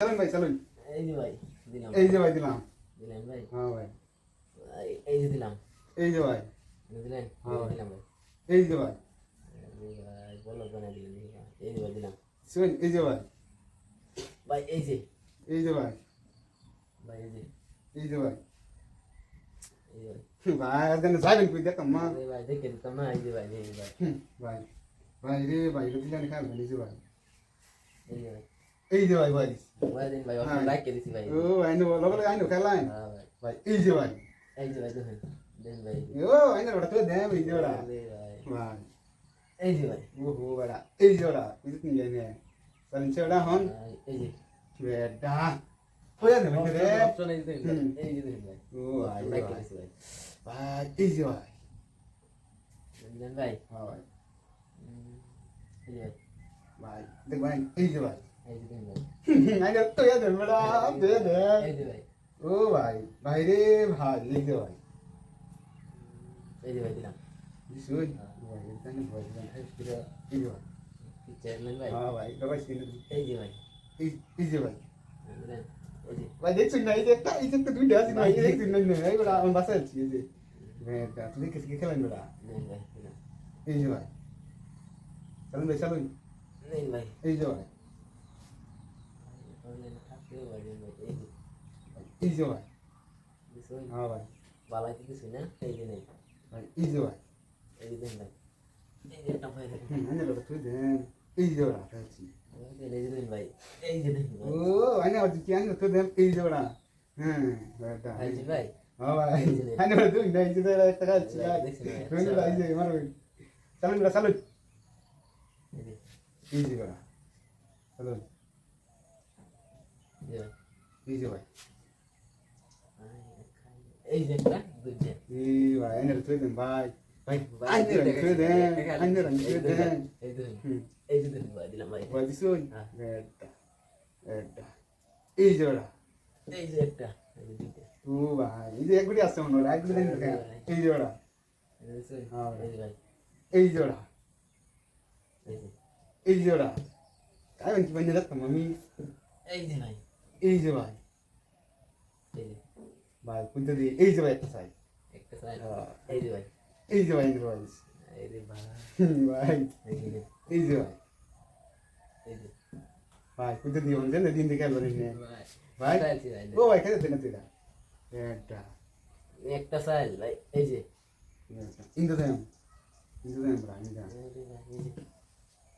চলুন ভাই চলুন এই যে ভাই দিলাম এই যে ভাই দিলাম দিলেন ভাই হ্যাঁ ভাই এই- এই যে দিলাম এই যে ভাই এই দিলেন হ্যাঁ ভাই। দিলাম ভাই এই যে ভাই এই ভাই বলো বানাই দিলেন দেখি ভাই। এই যে ভাই দিলাম শুন এই যে ভাই ভাই এই যে এই যে ভাই ভাই এই যে এই যে ভাই এই যে ভাই ভাই আজকে যাবেন কই দেখতাম মা এই ভাই দেখে দিতাম না এই যে ভাই এই যে ভাই হুম, ভাই ভাই রে ভাই এটা দিলেন খাবেন এই যে ভাই এই যে ভাই এই যে ভাই ভাই ভাই দিন ভাই হ্যাঁ। অত লাইক করে দিছি ভাই ও আইনো লগে লগে আইনো খেলাইন হ্যাঁ ভাই ভাই এই যে ভাই এই যে ভাই দেন ভাই। ও আইনো ওটা তো দেব এই যে এই ভাই এই যে ভাই ও হো বড়া এই যে এই যে নিয়ে নে চলেন ছেড়া হন এই যে বেডা হয়ে যাবে রে অপশন এই যে এই যে দেখেন ভাই ও ভাই লাইক করে দিছি ভাই ভাই এই যে ভাই দিলেন ভাই হ্যাঁ ভাই এই যে ভাই ভাই দেখ ভাই এই যে ভাই এই তো দে দে দে এই ও ভাই ভাই রে ভাই এই যে ভাই এই যে ভাই দিলাম ভাই এটা না ভাই এই যে ভাই চেয়ারম্যান ভাই হ্যাঁ ভাই বাবা এই ভাই এই এই যে ভাই দিলেন এই যে ভাই দেখছিস না এই যে একটা এই যে একটা দুইটা আছে না এই যে দেখছিস না এই বড়া আমার বাসা আছে এই যে তুই কিছু খেলেন বড়া দিলাম এই যে ভাই চলুন ভাই চলুন ভাই এই যে ভাই থাকতেও ভাই ভাই ভাই হ্যাঁ ভাই বালাই কিছু না এই যে নেই। ভাই যে ভাই এই যে দেন ভাই। এই যে একটা ভাই হুম আইনে লোক তুই দেন। এই যে বড়া আছে এই যে ভাই। এই যে ও ভাই। আইনে আর কি আইনে তুই দেন এই যে বড়া হ্যাঁ যে ভাই হ্যাঁ ভাই আইনে তুই না এই যে একটা আছে তুই না এই যে মারো চলুন বড়া চলুন এই যে। বড়া চলুন এই যে ভাই এই যে ভাই এনে তুই দেন ভাই ভাই ভাই তুই দেন আইনে রান তুই দেন এই যে এই যে ভাই দিলাম ভাই ভাই দিছো একটা একটা এই যে ওরা এই যে একটা ও ভাই এই যে একগুড়ি আছে মনে হয় একগুড়ি এই যে ওরা এই যে ওরা এই যে ভাই ভাই কোনটা দিয়ে এই যে ভাই একটা সাইড একটা হ্যাঁ। এই যে ভাই এই যে ভাই এই যে ভাই এই যে ভাই এই যে ভাই এই যে ভাই কোনটা দিয়ে বলছেন দিন দেখে বলেন ভাই ভাই ও ভাই খেতে না তুইরা এটা একটা সাইল ভাই এই যে ইন্দু দেন ইন্দু দেন ভাই, এই যে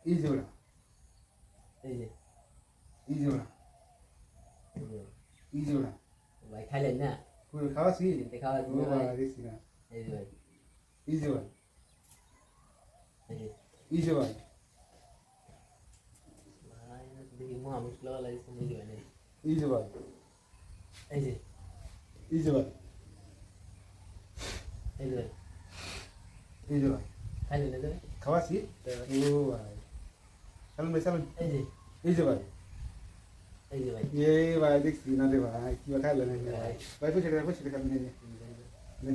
এই যে এই যে এই যে বড়া এই যে এই যে বড়া ভাই খাইলেন না পুরো খাওয়াছি তিনটে খাওয়া ও দিন ভাই ভাই দেখছি না এই যে ভাই এই যে ভাই এই যে এই যে ভাই ভাই দেখি মুয়া মুশকিল লাগছে এই যে ভাই এই যে ভাই এই যে এই যে ভাই এই যে ভাই এই যে ভাই খাইলেন না যে খাওয়াছি ও ভাই চলুন ভাই চলুন এই যে এই যে ভাই এই ভাই দেখছি না রে ভাই কি খাইলেন ভাই ভাই পয়সা টাকা পয়সা টাকা নিয়ে নে